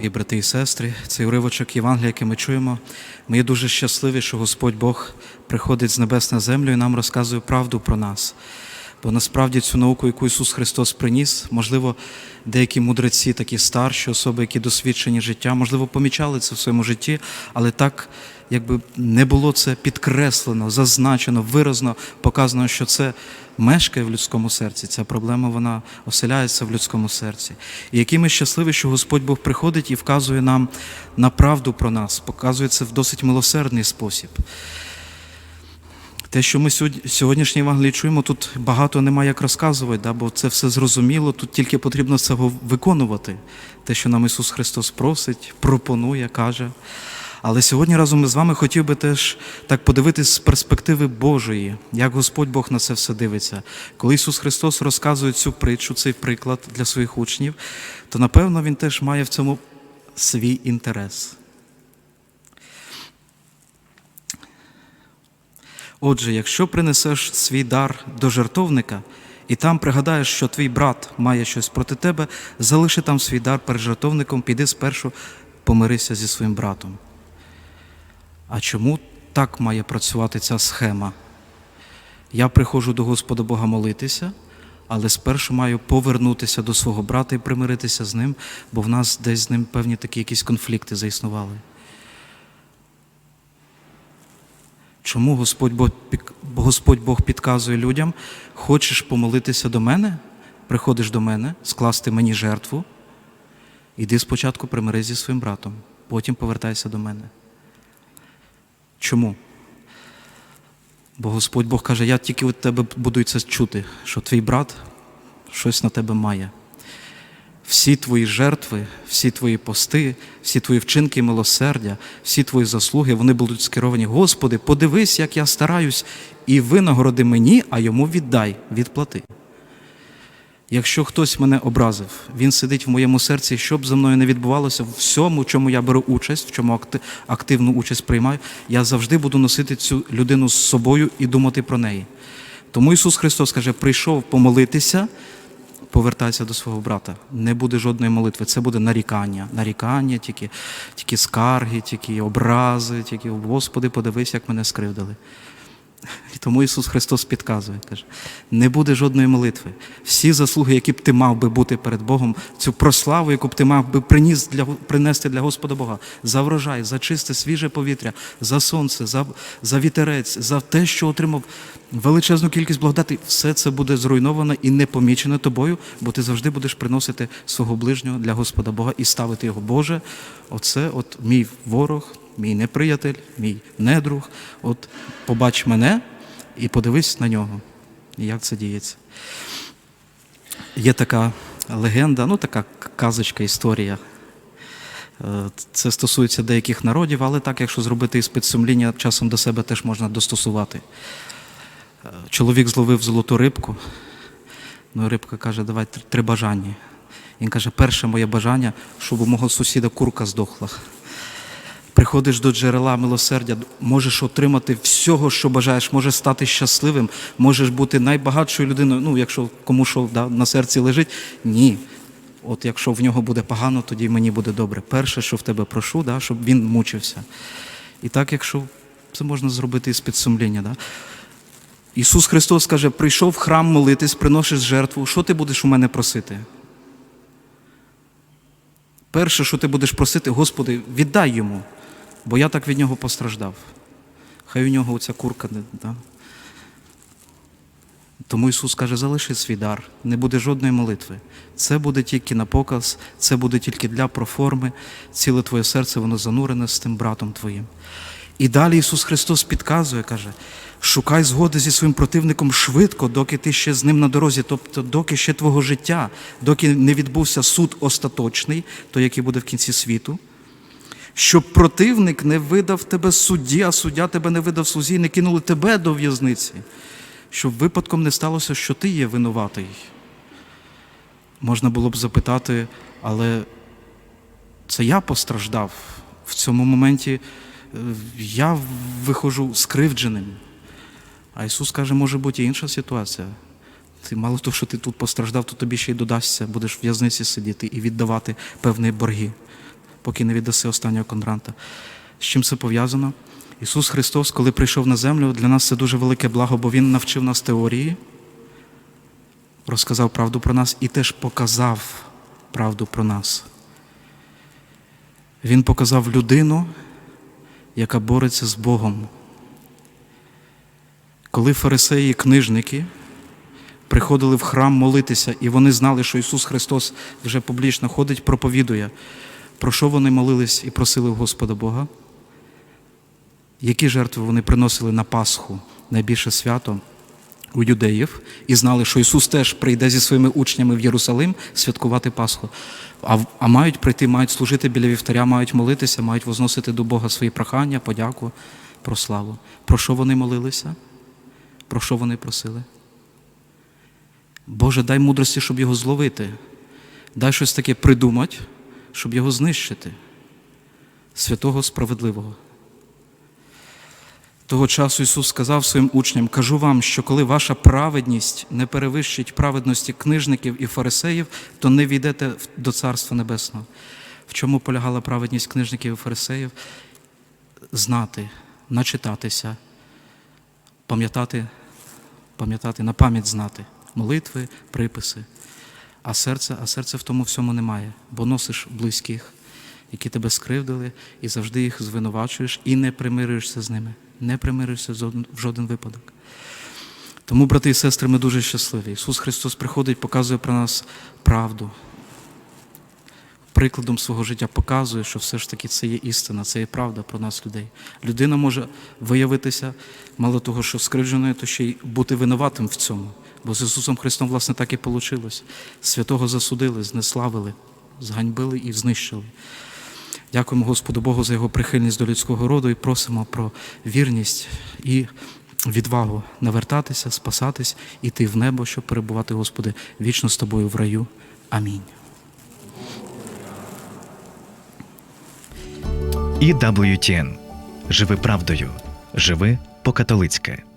Дорогі брати і сестри, цей уривочок Євангелія, який ми чуємо, ми є дуже щасливі, що Господь Бог приходить з небес на землю і нам розказує правду про нас. Бо насправді цю науку, яку Ісус Христос приніс, можливо, деякі мудреці, такі старші особи, які досвідчені життя, можливо, помічали це в своєму житті, але так, якби не було це підкреслено, зазначено, виразно показано, що це мешкає в людському серці. Ця проблема вона оселяється в людському серці. І які ми щасливі, що Господь Бог приходить і вказує нам на правду про нас, показує це в досить милосердний спосіб. Те, що ми сьогодні- сьогоднішній Євангелії чуємо, тут багато немає як розказувати, да, бо це все зрозуміло, тут тільки потрібно це виконувати. Те, що нам Ісус Христос просить, пропонує, каже. Але сьогодні разом з вами хотів би теж так подивитись з перспективи Божої, як Господь Бог на це все дивиться. Коли Ісус Христос розказує цю притчу, цей приклад для своїх учнів, то напевно Він теж має в цьому свій інтерес. Отже, якщо принесеш свій дар до жертовника, і там пригадаєш, що твій брат має щось проти тебе, залиши там свій дар перед жертовником, піди спершу помирися зі своїм братом. А чому так має працювати ця схема? Я приходжу до Господа Бога молитися, але спершу маю повернутися до свого брата і примиритися з ним, бо в нас десь з ним певні такі якісь конфлікти заіснували. Чому Господь Бог, Господь Бог підказує людям, хочеш помолитися до мене, приходиш до мене, скласти мені жертву, іди спочатку примирись зі своїм братом, потім повертайся до мене. Чому? Бо Господь Бог каже, я тільки від тебе буду це чути, що твій брат щось на тебе має. Всі твої жертви, всі твої пости, всі твої вчинки милосердя, всі твої заслуги, вони будуть скеровані. Господи, подивись, як я стараюсь, і винагороди мені, а йому віддай, відплати. Якщо хтось мене образив, він сидить в моєму серці, що б за мною не відбувалося, в всьому, чому я беру участь, в чому активну участь приймаю, я завжди буду носити цю людину з собою і думати про неї. Тому Ісус Христос каже: прийшов помолитися, повертайся до свого брата. Не буде жодної молитви. Це буде нарікання. Нарікання, тільки, тільки скарги, тільки образи, тільки Господи, подивись, як мене скривдили. І тому Ісус Христос підказує, каже, не буде жодної молитви. Всі заслуги, які б ти мав би бути перед Богом, цю прославу, яку б ти мав би приніс для, принести для Господа Бога, за врожай, за чисте, свіже повітря, за сонце, за, за вітерець, за те, що отримав величезну кількість благодати, все це буде зруйновано і не помічено тобою, бо ти завжди будеш приносити свого ближнього для Господа Бога і ставити його, Боже, оце от мій ворог, мій неприятель, мій недруг. От побач мене і подивись на нього, як це діється. Є така легенда, ну така казочка, історія. Е, Це стосується деяких народів, але так, якщо зробити іспит сумління, часом до себе теж можна достосувати. Е, Чоловік зловив золоту рибку. Ну, рибка каже, давай три бажання. Він каже, перше моє бажання, щоб у мого сусіда курка здохла. Приходиш до джерела милосердя, можеш отримати всього, що бажаєш, можеш стати щасливим, можеш бути найбагатшою людиною. Ну, якщо кому що да, на серці лежить, ні. От якщо в нього буде погано, тоді мені буде добре. Перше, що в тебе прошу, да, щоб він мучився. І так, якщо це можна зробити із підсумління. Да? Ісус Христос каже: прийшов в храм молитись, приносиш жертву. Що ти будеш у мене просити? Перше, що ти будеш просити, Господи, віддай йому, бо я так від нього постраждав. Хай у нього оця курка. Да? Тому Ісус каже, залиши свій дар, не буде жодної молитви. Це буде тільки на показ, це буде тільки для проформи, ціле твоє серце, воно занурене з тим братом твоїм. І далі Ісус Христос підказує, каже, шукай згоди зі своїм противником швидко, доки ти ще з ним на дорозі, тобто доки ще твого життя, доки не відбувся суд остаточний, той, який буде в кінці світу, щоб противник не видав тебе судді, а суддя тебе не видав слузі, не кинули тебе до в'язниці, щоб випадком не сталося, що ти є винуватий. Можна було б запитати, але це я постраждав. В цьому моменті е, я виходжу скривдженим. А Ісус каже, може бути інша ситуація. Ти мало того, що ти тут постраждав, то тобі ще й додасться, будеш в в'язниці сидіти і віддавати певні борги. Поки не віддаси останнього кондранта. З чим це пов'язано? Ісус Христос, коли прийшов на землю, для нас це дуже велике благо, бо Він навчив нас теорії, розказав правду про нас і теж показав правду про нас. Він показав людину, яка бореться з Богом. Коли фарисеї книжники приходили в храм молитися, і вони знали, що Ісус Христос вже публічно ходить, проповідує, про що вони молились і просили в Господа Бога, які жертви вони приносили на Пасху, найбільше свято у юдеїв, і знали, що Ісус теж прийде зі своїми учнями в Єрусалим святкувати Пасху. А, а мають прийти, мають служити біля вівтаря, мають молитися, мають возносити до Бога свої прохання, подяку, про славу. Про що вони молилися? Про що вони просили? Боже, дай мудрості, щоб його зловити. Дай щось таке придумати, щоб його знищити. Святого справедливого. Того часу Ісус сказав своїм учням: кажу вам, що коли ваша праведність не перевищить праведності книжників і фарисеїв, то не війдете до Царства Небесного. В чому полягала праведність книжників і фарисеїв? Знати, начитатися, пам'ятати, пам'ятати, на пам'ять знати молитви, приписи. А серце, а серце в тому всьому немає, бо носиш близьких, які тебе скривдили, і завжди їх звинувачуєш і не примирюєшся з ними. Не примирюєшся в жоден- випадок. Тому, брати і сестри, ми дуже щасливі. Ісус Христос приходить, показує про нас правду. Прикладом свого життя показує, що все ж таки це є істина, це є правда про нас, людей. Людина може виявитися, мало того, що скривдженою, то ще й бути винуватим в цьому. Бо з Ісусом Христом, власне, так і вийшло. Святого засудили, знеславили, зганьбили і знищили. Дякуємо Господу Богу за його прихильність до людського роду і просимо про вірність і відвагу навертатися, спасатись, іти в небо, щоб перебувати, Господи, вічно з тобою в раю. Амінь. EWTN. Живи правдою. Живи по-католицьки.